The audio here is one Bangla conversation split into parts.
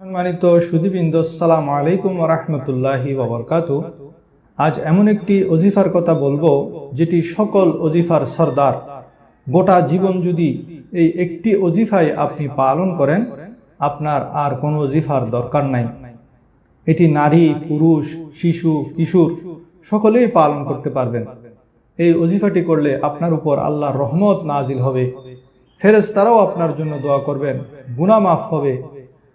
সম্মানিত সুদীবৃন্দ সালাম আলাইকুম রহমতুল্লাহি বাবরকাত আজ এমন একটি অজিফার কথা বলব, যেটি সকল অজিফার সর্দার, গোটা জীবন যদি এই একটি অজিফায় আপনি পালন করেন, আপনার আর কোনো অজিফার দরকার নাই। এটি নারী, পুরুষ, শিশু, কিশোর, সকলেই পালন করতে পারবেন। এই অজিফাটি করলে আপনার উপর আল্লাহর রহমত নাজিল হবে। ফেরেজ তারাও আপনার জন্য দোয়া করবেন, গুনাহ মাফ হবে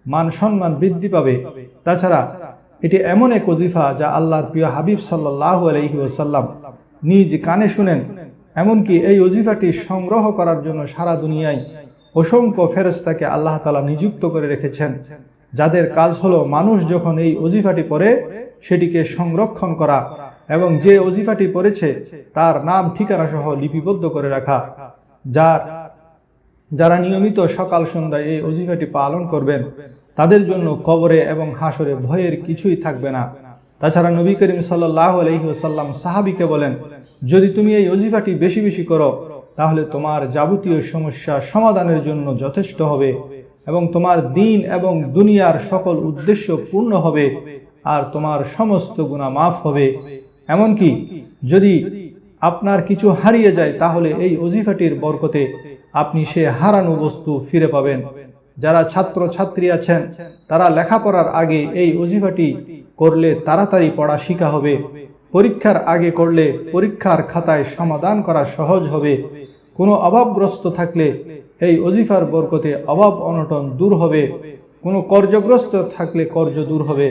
মান সম্মান বৃদ্ধি পাবে। তাছাড়া এটি এমন এক অজিফা যা আল্লাহর প্রিয় হাবিব সাল্লাহ আলহি ওসাল্লাম নিজ কানে শুনেন। এমনকি এই অজিফাটি সংগ্রহ করার জন্য সারা দুনিয়ায় অসংখ্য ফেরেস্তাকে আল্লাহ তালা নিযুক্ত করে রেখেছেন। যাদের কাজ হলো মানুষ যখন এই অজিফাটি পড়ে, সেটিকে সংরক্ষণ করা এবং যে অজিফাটি পড়েছে, তার নাম ঠিকানা সহ লিপিবদ্ধ করে রাখা। যার যারা নিয়মিত সকাল সন্ধ্যায় এই অজিফাটি পালন করবেন, তাদের জন্য কবরে এবং হাসরে ভয়ের কিছুই থাকবে না। তাছাড়া নবী করিম সাল্লাহ আলহিহাসাল্লাম সাহাবিকে বলেন, যদি তুমি এই অজিফাটি বেশি বেশি করো, তাহলে তোমার যাবতীয় সমস্যা সমাধানের জন্য যথেষ্ট হবে এবং তোমার দিন এবং দুনিয়ার সকল উদ্দেশ্য পূর্ণ হবে আর তোমার সমস্ত গুণা মাফ হবে। এমনকি যদি আপনার কিছু হারিয়ে যায়, তাহলে এই অজিফাটির বরকতে আপনি সে হারানো বস্তু ফিরে পাবেন। যারা ছাত্র ছাত্রী আছেন, তারা লেখাপড়ার আগে এই অজিফাটি করলে তাড়াতাড়ি পড়া শিখা হবে। পরীক্ষার আগে করলে পরীক্ষার খাতায় সমাধান করা সহজ হবে। কোনো অভাবগ্রস্ত থাকলে এই অজিফার বরকতে অভাব অনটন দূর হবে। কোনো কর্যগ্রস্ত থাকলে কর্য দূর হবে।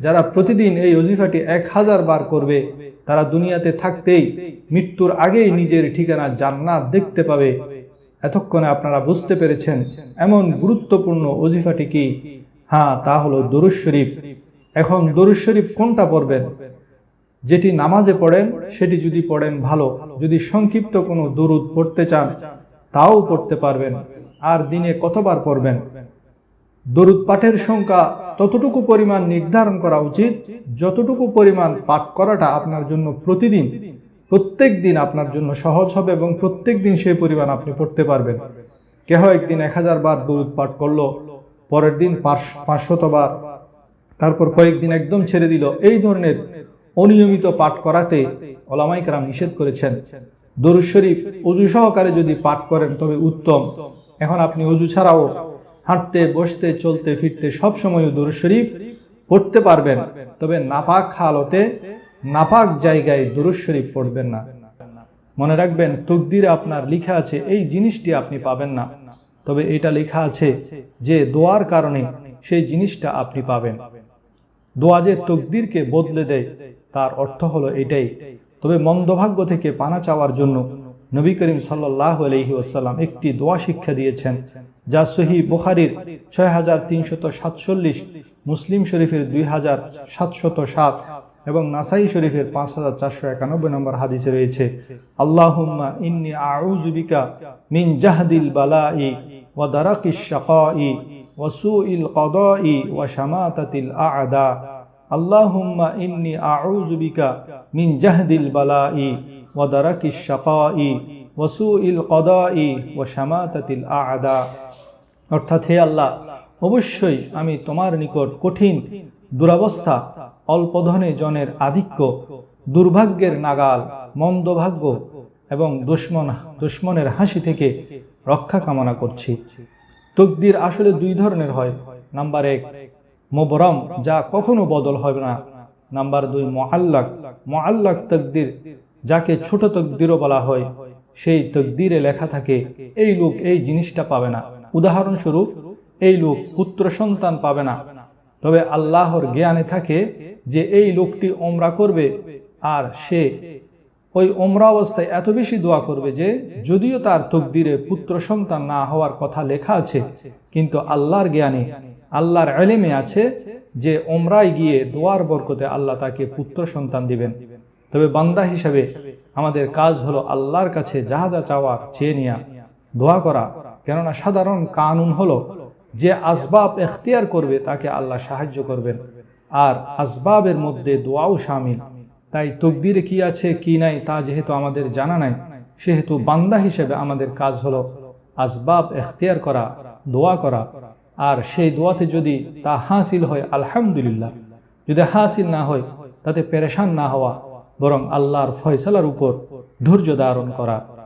যারা প্রতিদিন এই অজিফাটি এক হাজার বার করবে, তারা দুনিয়াতে থাকতেই মৃত্যুর আগেই নিজের ঠিকানা জান্নাত দেখতে পাবে। এতক্ষণে আপনারা বুঝতে পেরেছেন এমন গুরুত্বপূর্ণ অজিফাটি কি? হ্যাঁ তা হলো দরুজ শরীফ। এখন দরুজ শরীফ কোনটা পড়বেন? যেটি নামাজে পড়েন, সেটি যদি পড়েন ভালো। যদি সংক্ষিপ্ত কোনো দরুদ পড়তে চান, তাও পড়তে পারবেন। আর দিনে কতবার পড়বেন? দরুদ পাঠের সংখ্যা ততটুকু পরিমাণ নির্ধারণ করা উচিত, যতটুকু পরিমাণ পাঠ করাটা আপনার জন্য প্রতিদিন প্রত্যেক দিন আপনার জন্য সহজ হবে এবং প্রত্যেক দিন সেই পরিমাণ আপনি পড়তে পারবেন। কেহ একদিন এক হাজার বার দরুদ পাঠ করল, পরের দিন পাঁচশত বার, তারপর কয়েকদিন একদম ছেড়ে দিল। এই ধরনের অনিয়মিত পাঠ করাতে ওলামাই কারাম নিষেধ করেছেন। দরুদ শরীফ অজু সহকারে যদি পাঠ করেন তবে উত্তম। এখন আপনি অজু ছাড়াও হাঁটতে, বসতে, চলতে, ফিরতে সব সময় দরুদ শরীফ পড়তে পারবেন। তবে নাপাক হালতে নাপাক জায়গায় দুরুজ শরীফ পড়বেন না। মনে রাখবেন, তকদিরে আপনার লিখা আছে, এই জিনিসটি আপনি পাবেন না। তবে এটা লেখা আছে যে দোয়ার কারণে সেই জিনিসটা আপনি পাবেন। দোয়া যে তকদিরকে বদলে দেয়, তার অর্থ হলো এটাই। তবে মন্দভাগ্য থেকে পানা চাওয়ার জন্য নবী করিম সাল্লাহ আলহি আসাল্লাম একটি দোয়া শিক্ষা দিয়েছেন, যা সহি বুখারির ছয় হাজার তিনশত সাতচল্লিশ, মুসলিম শরীফের দুই হাজার সাতশত সাত। এবং নাসাই শরীফের পাঁচ হাজার চারশো একানব্বই নম্বর হাদিসে রয়েছে, আল্লাহুম্মা ইন্নি আউজুবিকা মিন জাহদিল বালাই ওয়া দারাকিস শাকাই ওয়া সুইল কদাই ওয়া শামাতাতিল আ'দা। আল্লাহুম্মা ইন্নি আউজুবিকা মিন জাহদিল বালাই ওয়া দারাকিস শাকাই ওয়া সুইল কদাই ওয়া শামাতাতিল আ'দা। অর্থাৎ হে আল্লাহ, অবশ্যই আমি তোমার নিকট কঠিন দুরাবস্থা অল্প ধনে জনের আধিক্য, দুর্ভাগ্যের নাগাল, মন্দভাগ্য এবং দুশ্মন দুশ্মনের হাসি থেকে রক্ষা কামনা করছি। তকদির আসলে দুই ধরনের হয়। নাম্বার এক মোবরম যা কখনো বদল হবে না। নাম্বার দুই মহাল্লাক মহাল্লাক তকদির, যাকে ছোট তকদিরও বলা হয়, সেই তকদিরে লেখা থাকে, এই লোক এই জিনিসটা পাবে না। উদাহরণস্বরূপ, এই লোক পুত্র সন্তান পাবে না। তবে আল্লাহর জ্ঞানে থাকে যে এই লোকটি ওমরা করবে আর সে ওই ওমরা অবস্থায় এত বেশি দোয়া করবে যে যদিও তার তকদিরে পুত্র সন্তান না হওয়ার কথা লেখা আছে, কিন্তু আল্লাহর জ্ঞানে, আল্লাহর এলেমে আছে যে ওমরায় গিয়ে দোয়ার বরকতে আল্লাহ তাকে পুত্র সন্তান দিবেন। তবে বান্দা হিসাবে আমাদের কাজ হলো আল্লাহর কাছে যাহা যা চাওয়ার চেয়ে নেয়া, দোয়া করা। কেননা সাধারণ কানুন হলো যে আসবাব এখতিয়ার করবে, তাকে আল্লাহ সাহায্য করবেন। আর আসবাবের মধ্যে দোয়াও সামিল। তাই তকদিরে কি আছে, কি নাই, তা যেহেতু আমাদের জানা নাই, সেহেতু বান্দা হিসেবে আমাদের কাজ হলো আসবাব এখতিয়ার করা, দোয়া করা। আর সেই দোয়াতে যদি তা হাসিল হয়, আলহামদুলিল্লাহ। যদি হাসিল না হয়, তাতে পেরেশান না হওয়া, বরং আল্লাহর ফয়সালার উপর ধৈর্য ধারণ করা।